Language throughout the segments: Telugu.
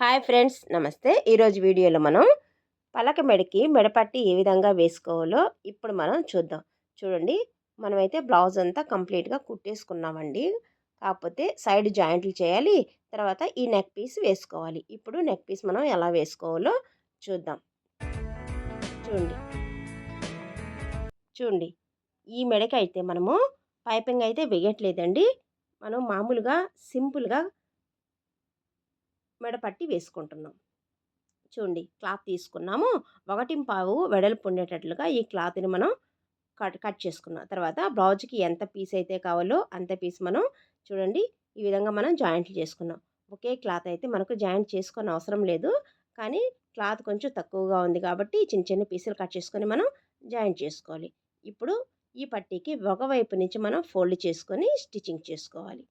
హాయ్ ఫ్రెండ్స్ నమస్తే. ఈరోజు వీడియోలో మనం పలక మెడకి మెడపట్టి ఏ విధంగా వేసుకోవాలో ఇప్పుడు మనం చూద్దాం. చూడండి మనమైతే బ్లౌజ్ అంతా కంప్లీట్గా కుట్టేసుకున్నామండి. కాకపోతే సైడ్ జాయింట్లు చేయాలి తర్వాత ఈ నెక్ పీస్ వేసుకోవాలి. ఇప్పుడు నెక్ పీస్ మనం ఎలా వేసుకోవాలో చూద్దాం. చూడండి. చూడండి ఈ మెడకి అయితే మనము పైపింగ్ అయితే వేయట్లేదండి. మనం మామూలుగా సింపుల్గా మెడపట్టి వేసుకుంటున్నాం. చూడండి క్లాత్ తీసుకున్నాము. ఒకటి పావు వెడల్పు ఉండేటట్లుగా ఈ క్లాత్ని మనం కట్ కట్ చేసుకున్నాం. తర్వాత బ్లౌజ్కి ఎంత పీస్ అయితే కావాలో అంత పీస్ మనం చూడండి ఈ విధంగా మనం జాయింట్లు చేసుకున్నాం. ఒకే క్లాత్ అయితే మనకు జాయింట్ చేసుకొని అవసరం లేదు. కానీ క్లాత్ కొంచెం తక్కువగా ఉంది కాబట్టి చిన్న చిన్న పీసులు కట్ చేసుకొని మనం జాయింట్ చేసుకోవాలి. ఇప్పుడు ఈ పట్టీకి ఒకవైపు నుంచి మనం ఫోల్డ్ చేసుకొని స్టిచ్చింగ్ చేసుకోవాలి.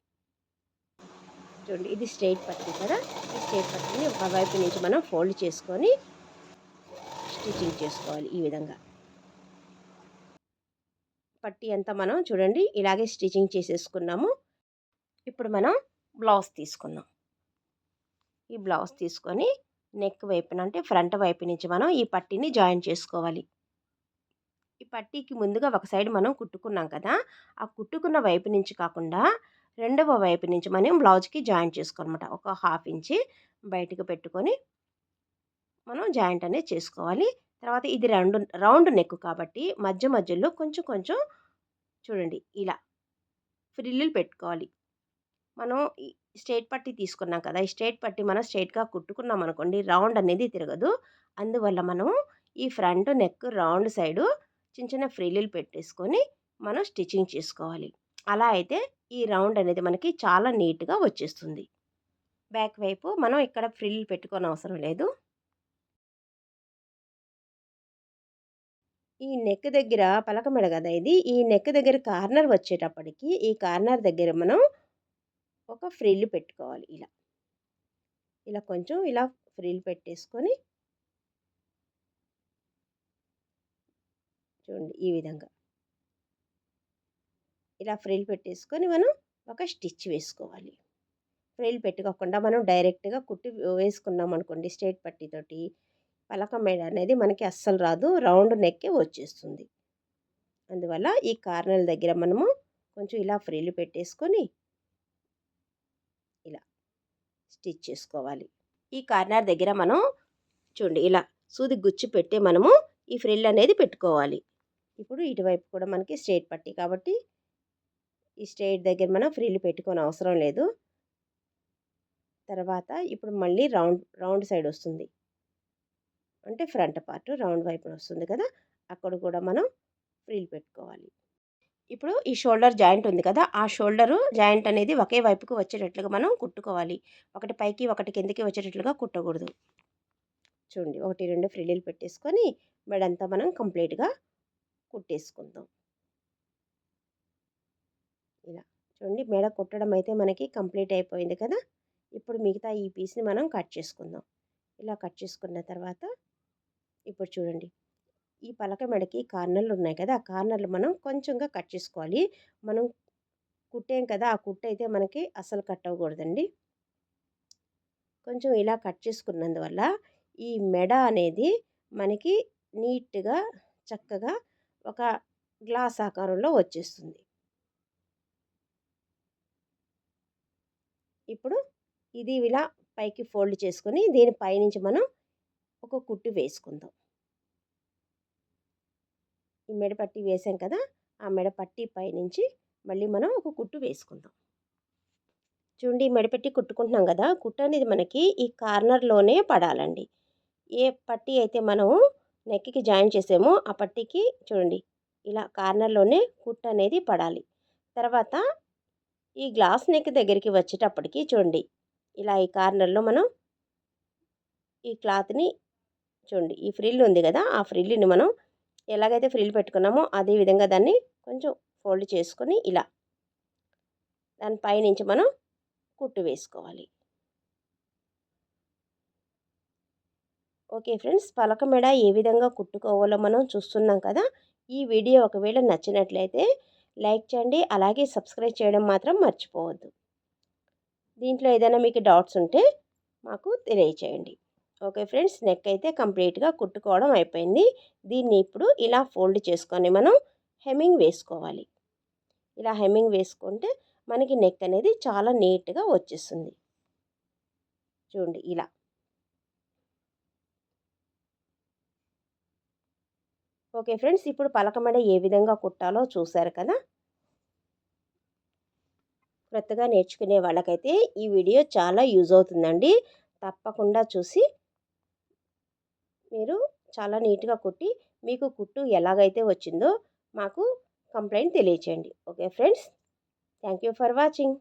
చూడండి. ఇది స్ట్రైట్ పట్టీ కదా? ఈ స్ట్రైట్ పట్టీని ఒక వైపు నుంచి మనం ఫోల్డ్ చేసుకొని స్టిచ్చింగ్ చేసుకోవాలి ఈ విధంగా. పట్టీ అంతా మనం చూడండి ఇలాగే స్టిచ్చింగ్ చేసేసుకున్నాము. ఇప్పుడు మనం బ్లౌజ్ తీసుకున్నాం ఈ బ్లౌజ్ తీసుకొని నెక్ వైపున అంటే ఫ్రంట్ వైపు నుంచి మనం ఈ పట్టీని జాయిన్ చేసుకోవాలి. ఈ పట్టీకి ముందుగా ఒక సైడ్ మనం కుట్టుకున్నాం కదా? ఆ కుట్టుకున్న వైపు నుంచి కాకుండా రెండవ వైపు నుంచి మనం బ్లౌజ్కి జాయింట్ చేసుకోనమాట ఒక హాఫ్ ఇంచి బయటకు పెట్టుకొని మనం జాయింట్ అనేది చేసుకోవాలి. తర్వాత ఇది రెండు రౌండ్ నెక్ కాబట్టి మధ్య మధ్యలో కొంచెం కొంచెం చూడండి ఇలా ఫ్రిల్లులు పెట్టుకోవాలి. మనం స్ట్రేట్ పట్టి తీసుకున్నాం కదా ఈ స్ట్రేట్ పట్టి మనం స్ట్రైట్గా కుట్టుకున్నాం అనుకోండి రౌండ్ అనేది తిరగదు. అందువల్ల మనం ఈ ఫ్రంట్ నెక్ రౌండ్ సైడు చిన్న చిన్న ఫ్రిల్లులు పెట్టేసుకొని మనం స్టిచ్చింగ్ చేసుకోవాలి. అలా అయితే ఈ రౌండ్ అనేది మనకి చాలా నీట్గా వచ్చేస్తుంది. బ్యాక్ వైపు మనం ఇక్కడ ఫ్రిల్ పెట్టుకోని అవసరం లేదు. ఈ నెక్ దగ్గర పలకమెడ కదా ఇది? ఈ నెక్ దగ్గర కార్నర్ వచ్చేటప్పటికి ఈ కార్నర్ దగ్గర మనం ఒక ఫ్రిల్ పెట్టుకోవాలి ఇలా. ఇలా కొంచెం ఇలా ఫ్రిల్ పెట్టేసుకొని చూడండి ఈ విధంగా. ఇలా ఫ్రిల్ పెట్టేసుకొని మనం ఒక స్టిచ్ వేసుకోవాలి. ఫ్రిల్ పెట్టుకోకుండా మనం డైరెక్ట్గా కుట్టి వేసుకున్నాం అనుకోండి స్ట్రేట్ పట్టితోటి పలక మేడ అనేది మనకి అస్సలు రాదు రౌండ్ నెక్కే వచ్చేస్తుంది. అందువల్ల ఈ కార్నర్ దగ్గర మనము కొంచెం ఇలా ఫ్రిల్ పెట్టేసుకొని ఇలా స్టిచ్ చేసుకోవాలి. ఈ కార్నర్ దగ్గర మనం చూడండి ఇలా సూది గుచ్చి పెట్టి మనము ఈ ఫ్రిల్ అనేది పెట్టుకోవాలి. ఇప్పుడు ఇటువైపు కూడా మనకి స్ట్రేట్ పట్టి కాబట్టి ఈ స్ట్రైట్ దగ్గర మనం ఫ్రీలు పెట్టుకొని అవసరం లేదు. తర్వాత ఇప్పుడు మళ్ళీ రౌండ్ రౌండ్ సైడ్ వస్తుంది. అంటే ఫ్రంట్ పార్ట్ రౌండ్ వైపున వస్తుంది కదా అక్కడ కూడా మనం ఫ్రీలు పెట్టుకోవాలి. ఇప్పుడు ఈ షోల్డర్ జాయింట్ ఉంది కదా ఆ షోల్డరు జాయింట్ అనేది ఒకే వైపుకు వచ్చేటట్లుగా మనం కుట్టుకోవాలి. ఒకటి పైకి ఒకటి కిందకి వచ్చేటట్లుగా కుట్టకూడదు. చూడండి ఒకటి రెండు ఫ్రిల్లీలు పెట్టేసుకొని మెడంతా మనం కంప్లీట్గా కుట్టేసుకుందాం. ఇలా. చూడండి మెడ కుట్టడం అయితే మనకి కంప్లీట్ అయిపోయింది కదా! ఇప్పుడు మిగతా ఈ పీస్ని మనం కట్ చేసుకుందాం. ఇలా కట్ చేసుకున్న తర్వాత ఇప్పుడు చూడండి. ఈ పలక మెడకి కార్నర్లు ఉన్నాయి కదా! ఆ కార్నర్లు మనం కొంచెంగా కట్ చేసుకోవాలి. మనం కుట్టాం కదా! ఆ కుట్ట అయితే మనకి అసలు కట్ అవ్వకూడదండి. కొంచెం ఇలా కట్ చేసుకున్నందువల్ల ఈ మెడ అనేది మనకి నీట్గా చక్కగా ఒక గ్లాస్ ఆకారంలో వచ్చేస్తుంది. ఇప్పుడు ఇది ఇలా పైకి ఫోల్డ్ చేసుకొని దీని పైనుంచి మనం ఒక కుట్టు వేసుకుందాం. ఈ మెడపట్టి వేసాం కదా ఆ మెడపట్టి పైనుంచి మళ్ళీ మనం ఒక కుట్టు వేసుకుందాం. చూడండి మెడపెట్టి కుట్టుకుంటున్నాం కదా కుట్టు అనేది మనకి ఈ కార్నర్లోనే పడాలండి. ఏ పట్టి అయితే మనం నెక్కి జాయిన్ చేసామో ఆ పట్టీకి చూడండి ఇలా కార్నర్లోనే కుట్టు అనేది పడాలి. తర్వాత ఈ గ్లాస్ నెక్ దగ్గరికి వచ్చేటప్పటికి చూడండి. ఇలా ఈ కార్నర్లో మనం ఈ క్లాత్ని చూడండి. ఈ ఫ్రిల్ ఉంది కదా ఆ ఫ్రిల్ని మనం ఎలాగైతే ఫ్రిల్ పెట్టుకున్నామో అదే విధంగా దాన్ని కొంచెం ఫోల్డ్ చేసుకొని ఇలా దానిపైనుంచి మనం కుట్టు వేసుకోవాలి. ఓకే ఫ్రెండ్స్ పలక మెడ ఏ విధంగా కుట్టుకోవాలో మనం చూస్తున్నాం కదా ఈ వీడియో ఒకవేళ నచ్చినట్లయితే లైక్ చేయండి. అలాగే సబ్స్క్రైబ్ చేయడం మాత్రం మర్చిపోవద్దు. దీంట్లో ఏదైనా మీకు డౌట్స్ ఉంటే మాకు తెలియచేయండి. ఓకే ఫ్రెండ్స్ నెక్ అయితే కంప్లీట్గా కుట్టుకోవడం అయిపోయింది. దీన్ని ఇప్పుడు ఇలా ఫోల్డ్ చేసుకొని మనం హెమ్మింగ్ వేసుకోవాలి. ఇలా హెమ్మింగ్ వేసుకుంటే మనకి నెక్ అనేది చాలా నీట్గా వచ్చేస్తుంది. చూడండి ఇలా. ఓకే ఫ్రెండ్స్ ఇప్పుడు పలకమడ ఏ విధంగా కుట్టాలో చూశారు కదా? కొత్తగా నేర్చుకునే వాళ్ళకైతే ఈ వీడియో చాలా యూజ్ అవుతుందండి. తప్పకుండా చూసి మీరు చాలా నీట్గా కుట్టి మీకు కుట్టు ఎలాగైతే వచ్చిందో మాకు కంప్లైంట్ తెలియచేయండి. Okay friends thank you for watching.